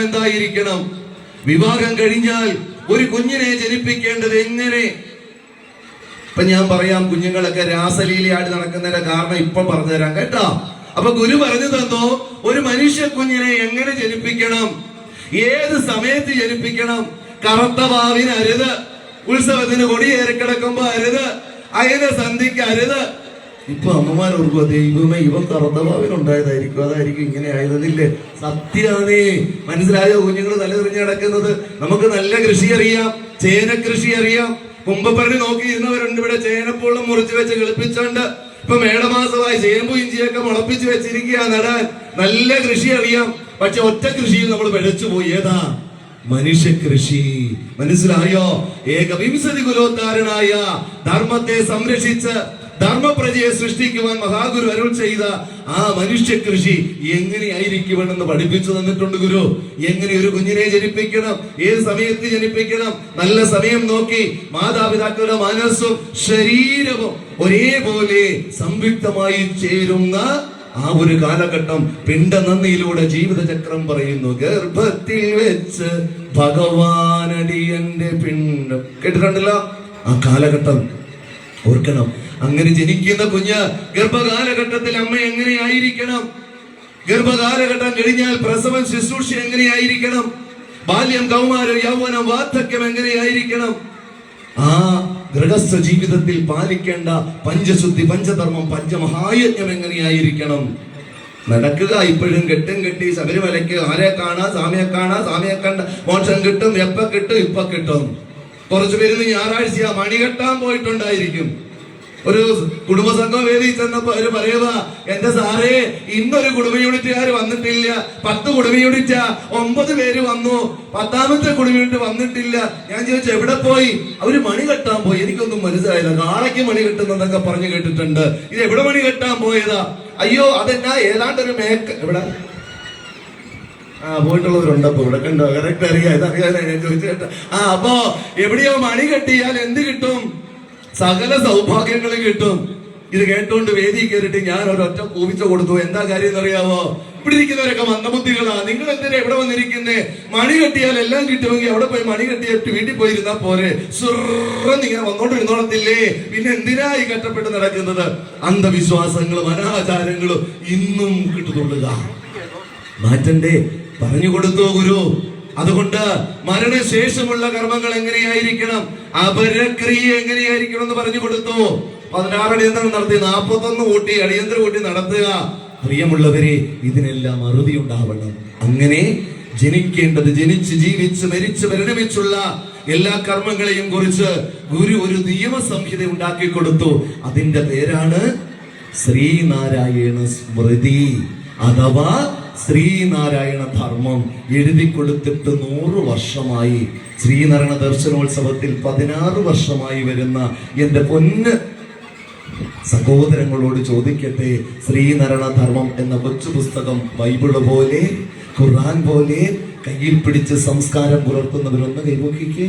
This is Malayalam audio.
എന്തായിരിക്കണം? വിവാഹം കഴിഞ്ഞാൽ ഒരു കുഞ്ഞിനെ ജനിപ്പിക്കേണ്ടത് എങ്ങനെ? ഇപ്പൊ ഞാൻ പറയാം കുഞ്ഞുങ്ങളൊക്കെ രാസലീലയായിട്ട് നടക്കുന്നതിന്റെ കാരണം ഇപ്പൊ പറഞ്ഞുതരാം കേട്ടോ. അപ്പൊ ഗുരു പറഞ്ഞു തന്നോ ഒരു മനുഷ്യ കുഞ്ഞിനെ എങ്ങനെ ജനിപ്പിക്കണം? ഏത് സമയത്ത് ജനിപ്പിക്കണം? കറുത്ത വാവിന് അരുത് ഉത്സവത്തിന് കൊടിയേറി കിടക്കുമ്പോ അരുത് അയന സന്ധിക്ക് അരുത് ഇപ്പൊ അമ്മമാർ ഓർക്കുക ദൈവമേ ഇവൻ കറുത്ത ഭാവിനുണ്ടായതായിരിക്കും അതായിരിക്കും ഇങ്ങനെ ആയതെന്നില്ലേ? സത്യാണേ മനസ്സിലായോ? കുഞ്ഞുങ്ങൾ തലതെറിഞ്ഞ് കിടക്കുന്നത് നമുക്ക് നല്ല കൃഷി അറിയാം. ചേന കൃഷി അറിയാം. കുമ്പപ്പരണി നോക്കിയിരുന്നവരുണ്ട് ഇവിടെ. ചേനപ്പോളം മുറിച്ചു വെച്ച് കിളിപ്പിച്ചോണ്ട് ഇപ്പൊ മേടമാസമായി ചേമ്പു ഇഞ്ചിയൊക്കെ മുളപ്പിച്ചു വെച്ചിരിക്കുക നടാൻ. നല്ല കൃഷി അറിയാം. പക്ഷെ ഒറ്റ കൃഷിയിൽ നമ്മൾ വെളിച്ചു പോയി. ഏതാ? മനുഷ്യ കൃഷി മനസ്സിലായോ? ഏകവിംശതി കുലോത്താരനായ ധർമ്മത്തെ സംരക്ഷിച്ച് ധർമ്മപ്രജയെ സൃഷ്ടിക്കുവാൻ മഹാഗുരു അരുൾ ചെയ്ത ആ മനുഷ്യ കൃഷി എങ്ങനെയായിരിക്കുമെന്ന് പഠിപ്പിച്ചു തന്നിട്ടുണ്ട് ഗുരു. എങ്ങനെ ഒരു കുഞ്ഞിനെ ജനിപ്പിക്കണം? ഏത് സമയത്ത് ജനിപ്പിക്കണം? നല്ല സമയം നോക്കി മാതാപിതാക്കളുടെ മനസ്സും ശരീരവും ഒരേപോലെ സംയുക്തമായി ചേരുന്ന ആ ഒരു കാലഘട്ടം പിണ്ട നന്ദിയിലൂടെ ജീവിതചക്രം പറയുന്നു. ഗർഭത്തിൽ വെച്ച് ഭഗവാനടിയന്റെ പിണ്ടം കേട്ടിട്ടുണ്ടല്ലോ? ആ കാലഘട്ടം. ഓർക്കണം. അങ്ങനെ ജനിക്കുന്ന കുഞ്ഞ് ഗർഭകാലഘട്ടത്തിൽ അമ്മ എങ്ങനെയായിരിക്കണം? ഗർഭകാലഘട്ടം കഴിഞ്ഞാൽ പ്രസവം ശുശ്രൂഷ എങ്ങനെയായിരിക്കണം? ബാല്യം കൗമാരം യൗവനം വാർദ്ധക്യം എങ്ങനെയായിരിക്കണം? ആ ഗൃഹസ്ഥ ജീവിതത്തിൽ പാലിക്കേണ്ട പഞ്ചശുദ്ധി പഞ്ചധർമ്മം പഞ്ചമഹായജ്ഞം എങ്ങനെയായിരിക്കണം? നടക്കുക ഇപ്പോഴും കെട്ടും കെട്ടി ശബരിമലയ്ക്ക് ആരെ കാണാ? സ്വാമിയെ കാണാ? സ്വാമിയെ കണ്ട മോക്ഷം കിട്ടും എപ്പ കിട്ടും ഇപ്പൊ കിട്ടും. കുറച്ചു പേര് ഞായറാഴ്ച മണി കെട്ടാൻ പോയിട്ടുണ്ടായിരിക്കും. ഒരു കുടുംബസംഘം വേദി ചെന്നപ്പോ അവർ പറയുക എന്റെ സാറേ ഇന്നൊരു കുടുംബ യൂണിറ്റുകാർ വന്നിട്ടില്ല. പത്ത് കുടുംബ യൂണിറ്റാ ഒമ്പത് പേര് വന്നു. പത്താമത്തെ കുടുംബ യൂണിറ്റ് വന്നിട്ടില്ല. ഞാൻ ചോദിച്ചു എവിടെ പോയി? അവർ മണി കെട്ടാൻ പോയി. എനിക്കൊന്നും മനസ്സിലായില്ല. നാളേക്ക് മണി കെട്ടുന്നതൊക്കെ പറഞ്ഞു കേട്ടിട്ടുണ്ട്. ഇത് എവിടെ മണി കെട്ടാൻ പോയതാ? അയ്യോ അതെന്നാ? ഏതാണ്ട് ഒരു മേക്ക് എവിടെ? ആ പോയിട്ടുള്ളവരുണ്ട്. അപ്പൊ ഇവിടെ കണ്ടോ? കറക്റ്റ് അറിയാം. ഇതറിയാനാ ഞാൻ ചോദിച്ചേട്ടാ ആ അപ്പോ എവിടെയോ മണി കെട്ടിയാൽ എന്ത് കിട്ടും? സകല സൗഭാഗ്യങ്ങളും കിട്ടും. ഇത് കേട്ടുകൊണ്ട് വേദി കയറിയിട്ട് ഞാൻ ഒരൊറ്റ കൂവിച്ച കൊടുത്തു. എന്താ കാര്യം എന്നറിയാവോ? ഇവിടെ ഇരിക്കുന്നവരൊക്കെ മന്ദബുദ്ധികളാ. നിങ്ങൾ എന്തിനാ എവിടെ വന്നിരിക്കുന്നേ? മണി കെട്ടിയാൽ എല്ലാം കിട്ടുമെങ്കിൽ അവിടെ പോയി മണി കെട്ടിയിട്ട് വീട്ടിൽ പോയിരുന്നാ പോരെ. സുറന്ന് ഇങ്ങനെ വന്നോണ്ട് ഇരുന്നോളത്തില്ലേ പിന്നെ എന്തിനാ ഈ കഷ്ടപ്പെട്ട് നടക്കുന്നത്? അന്ധവിശ്വാസങ്ങളും അനാചാരങ്ങളും ഇന്നും കിട്ടുന്നുള്ളുക മാറ്റണ്ടേ? പറഞ്ഞു കൊടുത്തു ഗുരു. അതുകൊണ്ട് മരണശേഷമുള്ള കർമ്മങ്ങൾ എങ്ങനെയായിരിക്കണം? അപരക്രിയ എങ്ങനെയായിരിക്കണം എന്ന് പറഞ്ഞു കൊടുത്തു. പതിനാറ് അടിയന്തരം നടത്തി നാൽപ്പത്തൊന്ന് കൂട്ടി അടിയന്തര കൂട്ടി നടത്തുക. പ്രിയമുള്ളവരെ ഇതിനെല്ലാം അറുതി ഉണ്ടാവണം. അങ്ങനെ ജനിക്കേണ്ടത് ജനിച്ച് ജീവിച്ച് മരിച്ച് പരിണമിച്ചുള്ള എല്ലാ കർമ്മങ്ങളെയും കുറിച്ച് ഗുരു ഒരു നിയമസംഹിത ഉണ്ടാക്കി കൊടുത്തു. അതിന്റെ പേരാണ് ശ്രീനാരായണ സ്മൃതി. അഥവാ ശ്രീനാരായണ ധർമ്മം എഴുതി കൊടുത്തിട്ട് നൂറ് വർഷമായി. ശ്രീനാരായണ ദർശനോത്സവത്തിൽ പതിനാറ് വർഷമായി വരുന്ന എന്റെ പൊന്ന് സഹോദരങ്ങളോട് ചോദിക്കട്ടെ ശ്രീനാരായണ ധർമ്മം എന്ന കൊച്ചു പുസ്തകം ബൈബിൾ പോലെ ഖുർആൻ പോലെ കയ്യിൽ പിടിച്ച് സംസ്കാരം പുലർത്തുന്നവരൊന്ന് കൈവക്കിക്കേ